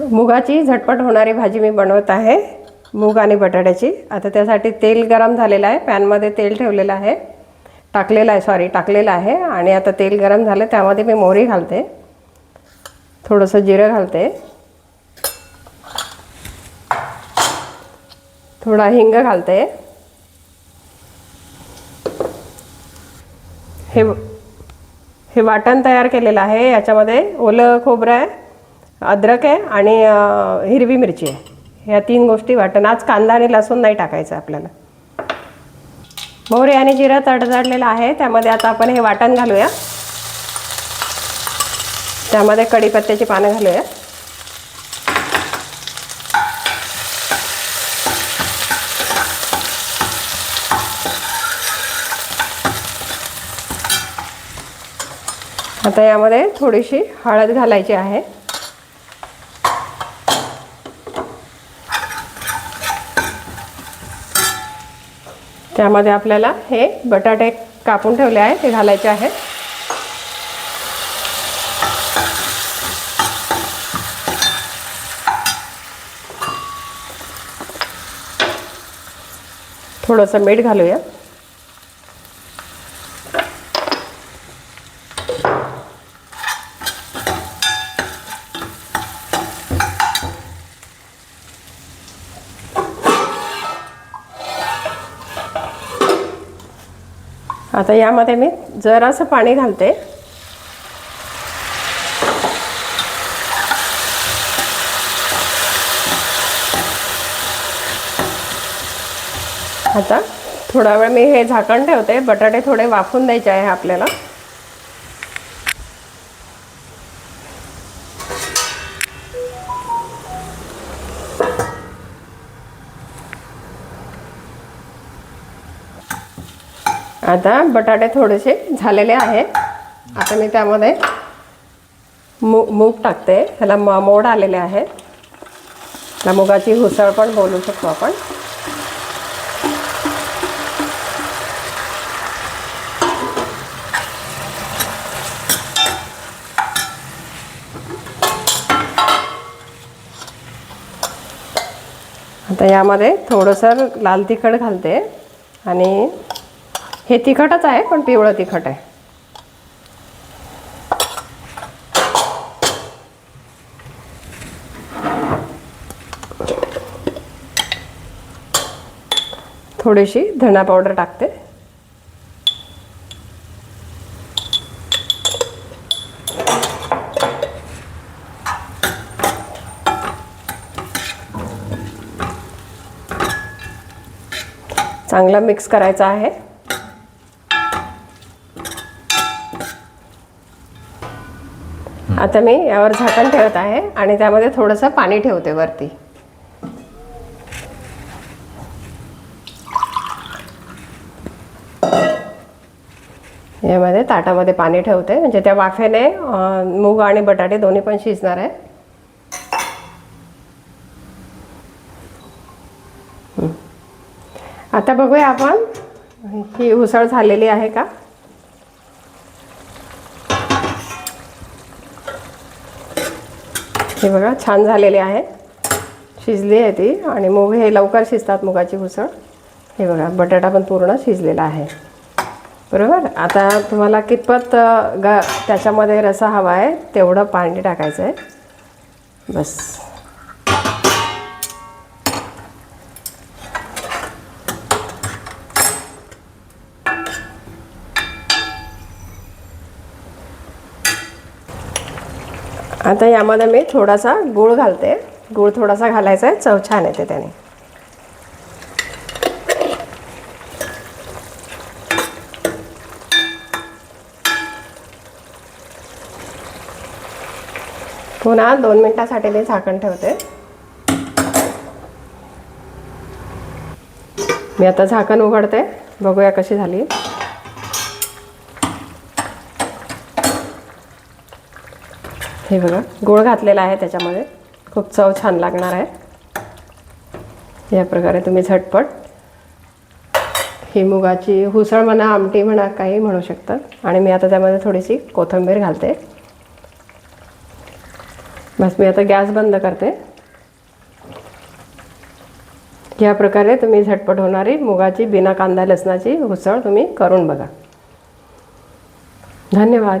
मुगाची झटपट होणारी भाजी मी बनवत आहे मूग आणि बटाट्याची. आता त्यासाठी तेल गरम झालेलं आहे पॅनमध्ये तेल ठेवलेलं आहे. टाकलेलं आहे सॉरी टाकलेलं आहे. आणि आता तेल गरम झालं त्यामध्ये मी मोहरी घालते. थोडंसं जिरं घालते. थोडा हिंग घालते. हे हे वाटण तयार केलेलं आहे याच्यामध्ये ओलं खोबरं आहे. अद्रक आहे आणि हिरवी मिरची आहे. ह्या तीन गोष्टी वाटण. आज कांदा आणि लसूण नाही टाकायचं आपल्याला. मोहरी आणि जिरं तडतडलेलं आहे त्यामध्ये आता आपण हे वाटण घालूया. त्यामध्ये कढीपत्त्याची पानं घालूया. आता यामध्ये थोडीशी हळद घालायची आहे. त्यामध्ये आपल्याला हे बटाटे कापून ठेवले आहे ते घालायचे आहे थोडंसं मीठ घालूया. आता यामध्ये मी जरासं पाणी घालते. आता थोडा वेळ मी हे झाकण ठेवते. बटाटे थोडे वाफून द्यायचे आहे आपल्याला. आता बटाटे थोडेसे झालेले आहे आता मी त्यामध्ये मू मूग टाकते. त्याला म मोड आलेले आहे त्या मुगाची हुसळ पण बोलू शकतो आपण. आता यामध्ये थोडंसं लाल तिखट घालते आणि हे तिखटच आहे पण पिवळं तिखट आहे. थोडीशी धना पावडर टाकते. चांगला मिक्स करायचा आहे. आता मी यावर झाकण ठेवत आहे आणि त्यामध्ये थोडंसं पाणी ठेवते वरती. यामध्ये ताटामध्ये पाणी ठेवते. म्हणजे त्या वाफेने मूग आणि बटाटे दोन्ही पण शिजणार आहे. आता बघूया आपण. ही उसळ झालेली आहे का? हे बघा छान झालेली आहे. शिजली आहे ती आणि मूग हे लवकर शिजतात मुगाची उसळ. हे बघा बटाटा पण पूर्ण शिजलेला आहे. बरोबर? आता तुम्हाला कितपत ग त्याच्यामध्ये रसा हवा आहे तेवढं पाणी टाकायचं आहे बस. आता यामध्ये मी थोडासा गूळ घालते. गूळ थोडासा घालायचा आहे. चव छान येते त्याने. पुन्हा दोन मिनटासाठी मी झाकण ठेवते. मी आता झाकण उघडते. बघूया कशी झाली. हे बघा गोळ घातलेला आहे त्याच्यामध्ये. खूप चव छान लागणार आहे. या प्रकारे तुम्ही झटपट ही मुगाची हुसळ म्हणा आमटी म्हणा काही म्हणू शकता. आणि मी आता त्यामध्ये थोडीशी कोथिंबीर घालते. बस मी आता गॅस बंद करते. या प्रकारे तुम्ही झटपट होणारी मुगाची बिना कांदा लसणाची उसळ तुम्ही करून बघा. धन्यवाद.